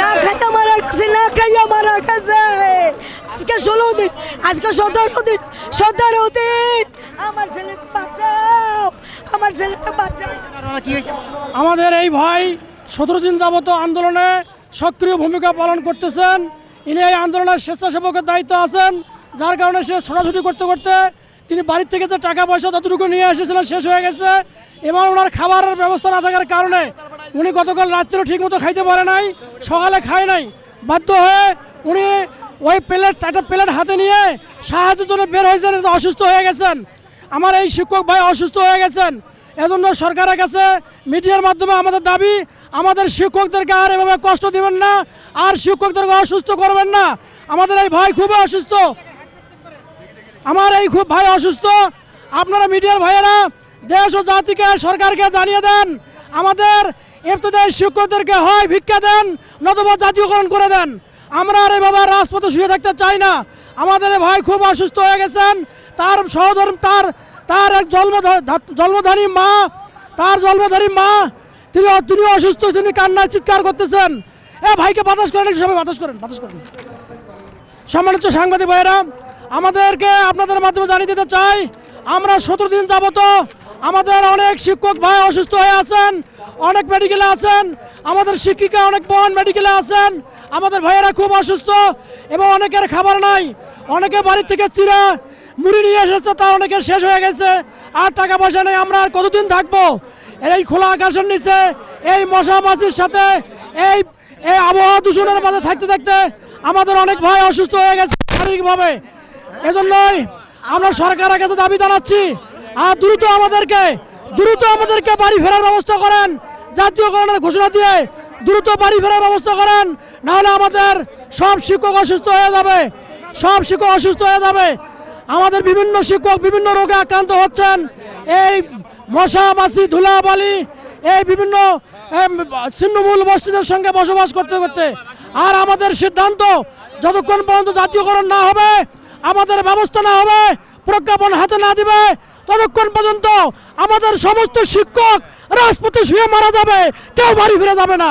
না মারা না খাইয়া মারা আমার আমাদের এই ভাই সতেরো দিন যাবত আন্দোলনে সক্রিয় ভূমিকা পালন করতেছেন। ইনি এই আন্দোলনের স্বেচ্ছাসেবকের দায়িত্ব আছেন। যার কারণে সে ছোটাছুটি করতে করতে তিনি বাড়ির থেকে যে টাকা পয়সা যতটুকু নিয়ে এসেছিলেন শেষ হয়ে গেছে। এবং ওনার খাবারের ব্যবস্থা না থাকার কারণে উনি গতকাল রাত্রেও ঠিকমতো খাইতে পারে নাই, সকালে খায় নাই। বাধ্য হয়ে উনি ওই প্লেট একটা প্লেট হাতে নিয়ে সাহায্যের জন্য বের হয়েছেন অসুস্থ হয়ে গেছেন। আমার এই শিক্ষক ভাই অসুস্থ হয়ে গেছেন। এজন্য সরকারের কাছে মিডিয়ার মাধ্যমে আমাদের দাবি, আমাদের শিক্ষকদেরকে আর এভাবে কষ্ট দিবেন না, আর শিক্ষকদেরকে অসুস্থ করবেন না। আমাদের এই ভাই খুবই অসুস্থ। আমার এই খুব ভাই অসুস্থ। আপনারা মিডিয়ার ভাইয়েরা দেশ ও জাতিকে, সরকারকে জানিয়ে দেন আমাদের এফতদায়ী শিক্ষকদেরকে হয় ভিক্ষা দেন, নতুবা জাতীয়করণ করে দেন। আমরা আর এভাবে রাজপথে শুয়ে থাকতে চাই না। আমাদের ভাই খুব অসুস্থ হয়ে গেছেন। তার সহধর্ম, তার তার এক জন্ম জন্মধারী মা, তার জন্মধারী মা, তিনি তিনি অসুস্থ, তিনি কান্নায় চিৎকার করতেছেন। এ ভাইকে বাতাস করেন সবাই বাতাস করেন বাতাস করেন। সম্মানিত সাংবাদিক ভাইয়েরা, আমাদেরকে আপনাদের মাধ্যমে জানিয়ে দিতে চাই, আমরা সতেরো দিন যাবত আমাদের অনেক শিক্ষক ভাই অসুস্থ হয়ে আছেন, অনেক মেডিকেলে আছেন, আমাদের শিক্ষিকা অনেক বোন মেডিকেলে আছেন, আমাদের ভাইয়েরা খুব অসুস্থ এবং অনেকের খাবার নাই, অনেকে বাড়ির থেকে চিরা মুড়ি নিয়ে এসেছে, তা অনেকের শেষ হয়ে গেছে, আর টাকা পয়সা নেই, আমরা আর কতদিন থাকব? এই খোলা আকাশের নিচে, এই মশা মাছির সাথে, এই এই আবহাওয়া দূষণের মাঝে থাকতে থাকতে আমাদের অনেক ভাই অসুস্থ হয়ে গেছে শারীরিকভাবে। এজন্যই আমরা সরকারের কাছে দাবি জানাচ্ছি আর দ্রুত আমাদেরকে দ্রুত আমাদেরকে বাড়ি ফেরার ব্যবস্থা করেন। জাতীয়করণের ঘোষণা দিয়ে দ্রুত বাড়ি ফেরার ব্যবস্থা করেন। নাহলে আমাদের সব শিক্ষক অসুস্থ হয়ে যাবে। সব শিক্ষক অসুস্থ হয়ে যাবে। আমাদের বিভিন্ন শিক্ষক বিভিন্ন রোগে আক্রান্ত হচ্ছেন। এই মশা, মাছি ধুলাবালি এই বিভিন্ন ছিন্নমূল মসজিদের সঙ্গে বসবাস করতে করতে। আর আমাদের সিদ্ধান্ত যতক্ষণ পর্যন্ত জাতীয়করণ না হবে আমাদের ব্যবস্থা না হবে, প্রজ্ঞাপন হাতে না দিবে, ততক্ষণ পর্যন্ত আমাদের সমস্ত শিক্ষক রাজপথে শুয়ে মারা যাবে, কেউ বাড়ি ফিরে যাবে না।